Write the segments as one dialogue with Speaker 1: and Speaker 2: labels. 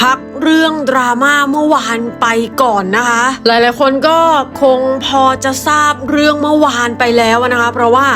Speaker 1: พักเรื่องดราม่าเมื่อวานไปก่อนนะคะ หลายๆคนก็คงพอจะทราบเรื่องเมื่อวานไปแล้วนะคะ เพราะว่า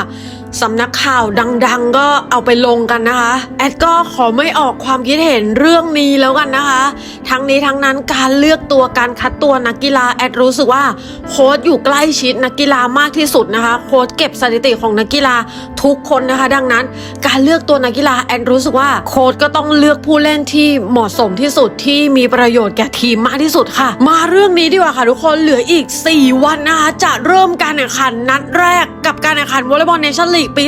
Speaker 1: สำนักข่าวดังๆ ก็เอาไปลงกันนะคะ แอดก็ขอไม่ออกความคิดเห็นเรื่องนี้แล้วกันนะคะ ทั้งนี้ทั้งนั้นการเลือกตัวการคัดตัวนักกีฬาแอดรู้สึกว่าโค้ชอยู่ใกล้ชิดนักกีฬามากที่สุดนะคะ โค้ชเก็บสถิติของนักกีฬาทุกคนนะคะ ดังนั้น การเลือกตัวนักกีฬาแอดรู้สึกว่าโค้ชก็ต้องเลือกผู้เล่นที่เหมาะสมที่สุดที่มีประโยชน์แก่ทีมมากที่สุดค่ะ มาเรื่องนี้ดีกว่าค่ะทุกคนเหลืออีก 4 วันนะคะจะเริ่มการแข่งขันนัดแรกกับการแข่งขันวอลเลย์บอลเนชั่นลีกปี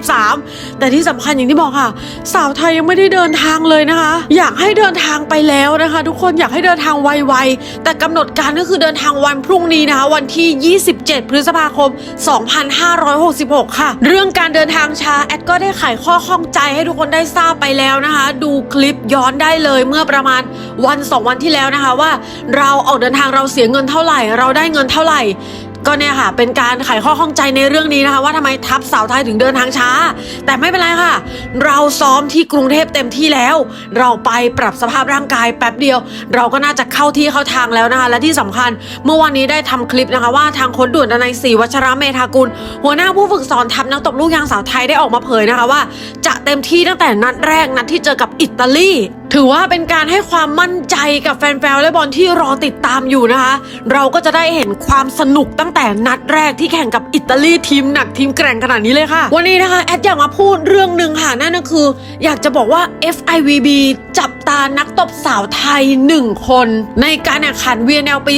Speaker 1: 2023 แต่ที่สำคัญอย่างที่บอกค่ะ สาวไทยยังไม่ได้เดินทางเลยนะคะ อยากให้เดินทางไปแล้วนะคะ ทุกคนอยากให้เดินทางไวๆแต่กำหนดการก็คือเดินทางวันพรุ่งนี้นะคะ วันที่ 27 พฤษภาคม 2566 ค่ะ เรื่องการเดินทางช้าแอดก็ได้ไขข้อข้องใจให้ทุกคนได้ทราบไปแล้วนะคะ ดูคลิปย้อนได้เลยเมื่อประมาณวัน 2 วันที่แล้วนะคะว่า เราออกเดินทางเราเสียเงินเท่าไหร่ เราได้เงินเท่าไหร่ ก็เนี่ยค่ะ เป็นการไขข้อข้องใจในเรื่องนี้นะคะ ว่าทำไมทัพสาวไทยถึงเดินทางช้า แต่ไม่เป็นไรค่ะ เราซ้อมที่กรุงเทพเต็มที่แล้ว เราไปปรับสภาพร่างกายแป๊บเดียว เราก็น่าจะเข้าที่เข้าทางแล้วนะคะ และที่สำคัญเมื่อวันนี้ได้ทำคลิปนะคะ ว่าทางค้ชด่วนดนัยศรีวัชระเมธากุล หัวหน้าผู้ฝึกสอนทัพนักตบลูกยางสาวไทยได้ออกมาเผยนะคะว่า จะเต็มที่ตั้งแต่นัดแรกนัดที่เจอกับอิตาลี ถือว่าเป็นการให้ความมั่นใจกับแฟนๆวอลเลยบอลที่รอติดตามอยู่นะคะ เราก็จะได้เห็นความสนุกตั้งแต่นัดแรกที่แข่งกับอิตาลีทีมหนักทีมแกร่งขนาดนี้เลยค่ะ วันนี้นะคะแอดอยากมาพูดเรื่องหนึ่งค่ะนั่นก็คือ อยากจะบอกว่า FIVB จับตานักตบสาวไทย 1 คน ในการแข่งขัน VNL ปี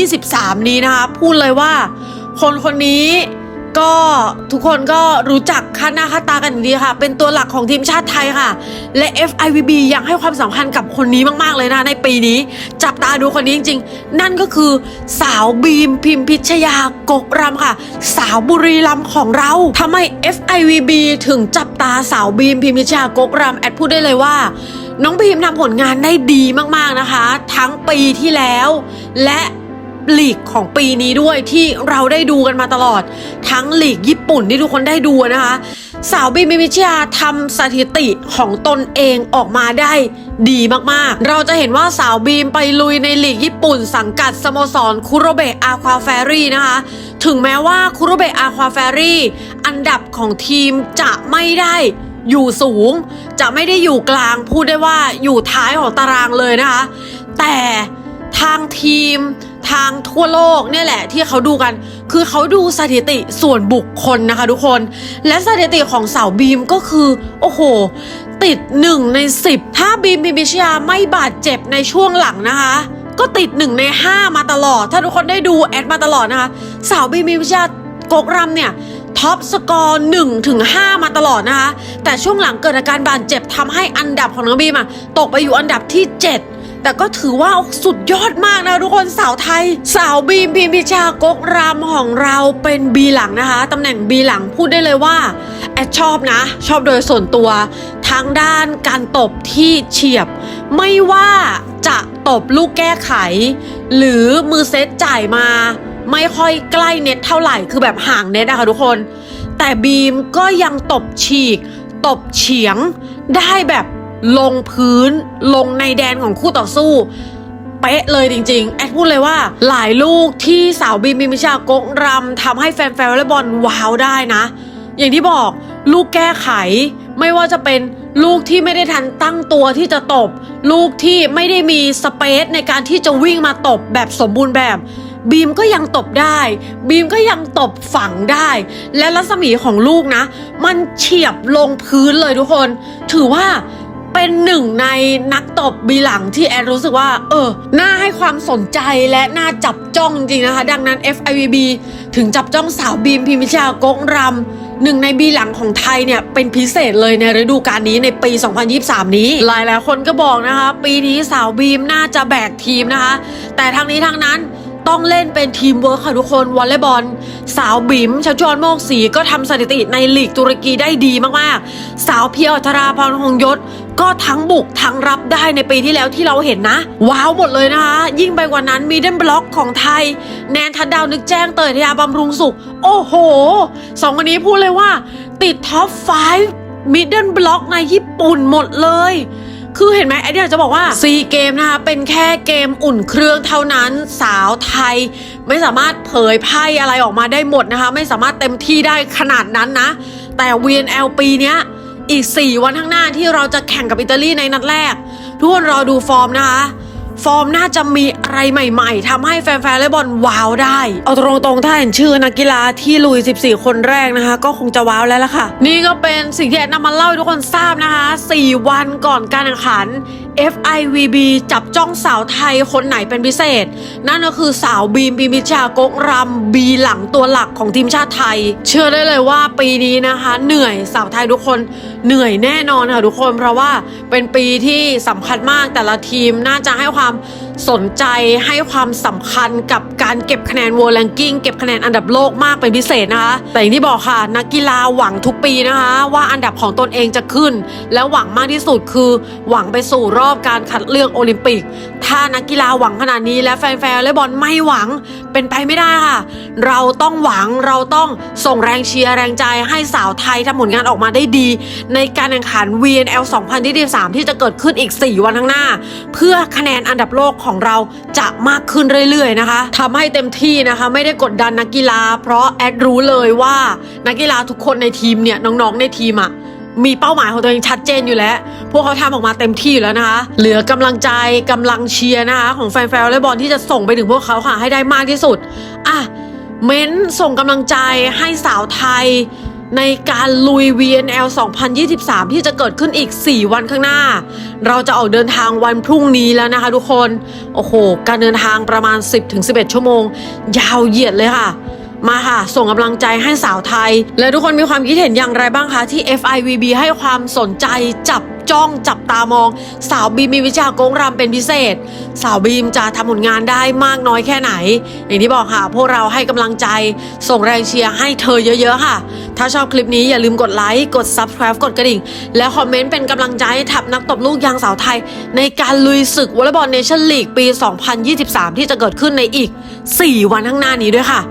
Speaker 1: 2023 นี้นะคะ พูดเลยว่า คนคนนี้ ก็ทุกคนก็รู้จักค่าหน้าค่าตากันดีค่ะ เป็นตัวหลักของทีมชาติไทยค่ะ และ FIVB ยังให้ความสำคัญกับคนนี้มาก ๆ เลยนะ ในปีนี้ จับตาดูคนนี้จริง ๆ นั่นก็คือสาวบีมพิมพิชยากกรำค่ะ สาวบุรีรัมของเราทำไม FIVB ถึงจับตาสาวบีมพิมพิชยากกรำแอดพูดได้เลยว่าน้องบีมทำผลงานได้ดีมากๆนะคะ ทั้งปีที่แล้ว และ ลีกของปีนี้ด้วยที่เราได้ดูกันมาตลอด ทั้งลีกญี่ปุ่นที่ทุกคนได้ดูนะคะ สาวบีมมิชยาทำสถิติของตนเองออกมาได้ดีมากๆ เราจะเห็นว่าสาวบีมไปลุยในลีกญี่ปุ่น สังกัดสโมสรคุโรเบะอาควาแฟรี่นะคะถึงแม้ว่าคุโรเบะอาควาแฟรี่อันดับของทีมจะไม่ได้อยู่สูง จะไม่ได้อยู่กลางพูดได้ว่าอยู่ท้ายของตารางเลยนะคะ แต่ทางทีม ทางทั่วโลกเนี่ยแหละที่เขาดูกัน คือเขาดูสถิติส่วนบุคคลนะคะทุกคน และสถิติของสาวบีมก็คือ โอ้โห ติด1ใน10ถ้าบีมบิมิชยาไม่บาดเจ็บในช่วงหลังนะคะก็ติด1ใน 5 มาตลอด ถ้าทุกคนได้ดูแอดมาตลอดนะคะ สาวบีมบิมิชยากกรำเนี่ย ท็อปสกอร์1ถึง5มาตลอดนะคะ แต่ช่วงหลังเกิดอาการบาดเจ็บทำให้อันดับของน้องบีมอะตกไปอยู่อันดับที่ 7 แต่ก็ถือว่าสุดยอดมากนะทุกคนสาวไทย สาวบีมพิมพิชากกรามของเราเป็นบีหลังนะคะตำแหน่งบีหลังพูดได้เลยว่าแอดชอบนะ ชอบโดยส่วนตัวทางด้านการตบที่เฉียบ ไม่ว่าจะตบลูกแก้ไข หรือมือเซตจ่ายมา ไม่ค่อยใกล้เน็ตเท่าไหร่คือแบบห่างเน็ตนะคะทุกคน แต่บีมก็ยังตบฉีก ตบเฉียงได้แบบ ลงพื้นลงในแดนของคู่ต่อสู้ เป๊ะเลยจริงๆ แอดพูดเลยว่าหลายลูกที่สาวบีมบิมพิชากกรำทำให้แฟนๆวอลเลย์บอลว้าวได้นะ อย่างที่บอกลูกแก้ไขไม่ว่าจะเป็นลูกที่ไม่ได้ทันตั้งตัวที่จะตบ ลูกที่ไม่ได้มีสเปซในการที่จะวิ่งมาตบแบบสมบูรณ์แบบ บีมก็ยังตบได้ บีมก็ยังตบฝังได้ และรัศมีของลูกนะ มันเฉียบลงพื้นเลยทุกคน ถือว่า เป็นหนึ่งในนักตบบีหลังที่แอนรู้สึกว่า เออ น่าให้ความสนใจและน่าจับจ้องจริงนะคะ ดังนั้น FIVB ถึงจับจ้องสาวบีมพิมพิชากกรำหนึ่งในบีหลังของไทยเนี่ย เป็นพิเศษเลยในฤดูกาลนี้ในปี 2023 นี้ หลายหลายคนก็บอกนะคะ ปีนี้สาวบีมน่าจะแบกทีมนะคะ แต่ทั้งนี้ทั้งนั้น ต้องเล่นเป็นทีมเวิร์คค่ะทุกคนวอลเลย์บอล สาวบิมชัชจวนโมกศรีก็ทำสถิติในลีกตุรกีได้ดีมากๆ สาวเพียวอัธราพรหงยศ ก็ทั้งบุกทั้งรับได้ในปีที่แล้วที่เราเห็นนะ ว้าวหมดเลยนะคะ ยิ่งไปกว่านั้นมีเดนบล็อกของไทย แนนทัดดาวนึกแจ้งเตยทยาบำรุงสุข โอ้โหสองคนนี้พูดเลยว่า ติดท็อป 5 มิดเดิลบล็อกในญี่ปุ่นหมดเลย คือเห็นไหมไอเดียจะบอกว่าซีเกมนะคะเป็นแค่เกมอุ่นเครื่องเท่านั้นสาวไทย ไม่สามารถเผยไพ่อะไรออกมาได้หมดนะคะ ไม่สามารถเต็มที่ได้ขนาดนั้นนะ แต่ VNL ปีเนี้ยอีก 4 วันข้างหน้าที่เราจะแข่งกับอิตาลีในนัดแรก ทุกคนรอดูฟอร์มนะคะ ฟอร์มน่าจะมีอะไรใหม่ๆทำให้แฟนๆวอลเลบอลว้าวได้ เอาตรงๆถ้าเห็นชื่อนักกีฬาที่ลุย 14 คนแรกนะคะ ก็คงจะว้าวแล้วล่ะค่ะ นี่ก็เป็นสิ่งที่แอนนำมาเล่าให้ทุกคนทราบนะคะ 4 วันก่อนการแข่งขัน FIVB จับจ้องสาวไทยคนไหนเป็นพิเศษ นั่นก็คือสาวบีมบีมิชาโกกรำบีหลังตัวหลักของทีมชาติไทย เชื่อได้เลยว่าปีนี้นะคะ เหนื่อยสาวไทยทุกคนเหนื่อยแน่นอนค่ะทุกคน เพราะว่าเป็นปีที่สำคัญมากแต่ละทีมน่าจะให้ความ สนใจให้ความสำคัญกับการเก็บคะแนน World Ranking เก็บคะแนนอันดับโลกมากเป็นพิเศษนะคะ แต่อย่างที่บอกค่ะ นักกีฬาหวังทุกปีนะคะ ว่าอันดับของตนเองจะขึ้น และหวังมากที่สุดคือหวังไปสู่รอบการคัดเลือกโอลิมปิก ถ้านักกีฬาหวังขนาดนี้และแฟนๆแลเลย์บอลไม่หวัง เป็นไปไม่ได้ค่ะ เราต้องหวังเราต้องส่งแรงเชียร์แรงใจให้สาวไทยทำผลงานออกมาได้ดี ในการแข่งขัน VNL 2023 ที่จะเกิดขึ้นอีก 4 วันข้างหน้า เพื่อคะแนนอันดับโลกของเราจะมากขึ้นเรื่อยๆนะคะทำให้เต็มที่นะคะไม่ได้กดดันนักกีฬา เพราะแอดรู้เลยว่านักกีฬาทุกคนในทีมเนี่ยน้องๆในทีมอะ มีเป้าหมายของตัวเองชัดเจนอยู่แล้ว พวกเขาทำออกมาเต็มที่อยู่แล้วนะคะ เหลือกำลังใจกำลังเชียร์นะคะ ของแฟนๆวอลเลย์บอลที่จะส่งไปถึงพวกเขาค่ะให้ได้มากที่สุดอะเม้นส่งกำลังใจให้สาวไทย ในการลุย VNL 2023 ที่จะเกิดขึ้นอีก 4 วันข้างหน้า เราจะออกเดินทางวันพรุ่งนี้แล้วนะคะทุกคน โอ้โห การเดินทางประมาณ 10-11 ชั่วโมง ยาวเหยียดเลยค่ะ มาค่ะ ส่งกำลังใจให้สาวไทย และทุกคนมีความคิดเห็นอย่างไรบ้างคะ ที่ FIVB ให้ความสนใจจับจ้องจับตามอง สาวบีมมีวิชาโกงรำเป็นพิเศษ สาวบีมจะทำผลงานได้มากน้อยแค่ไหน อย่างที่บอกค่ะ พวกเราให้กำลังใจ ส่งแรงเชียร์ให้เธอเยอะๆค่ะ ถ้าชอบคลิปนี้อย่าลืมกดไลค์กด Subscribe กดกระดิ่ง และคอมเมนต์เป็นกำลังใจให้ทัพนักตบลูกยางสาวไทย ในการลุยศึกวอลเลย์บอลเนชั่นลีกปี 2023 ที่จะเกิดขึ้นในอีก 4 วันข้างหน้านี้ด้วยค่ะ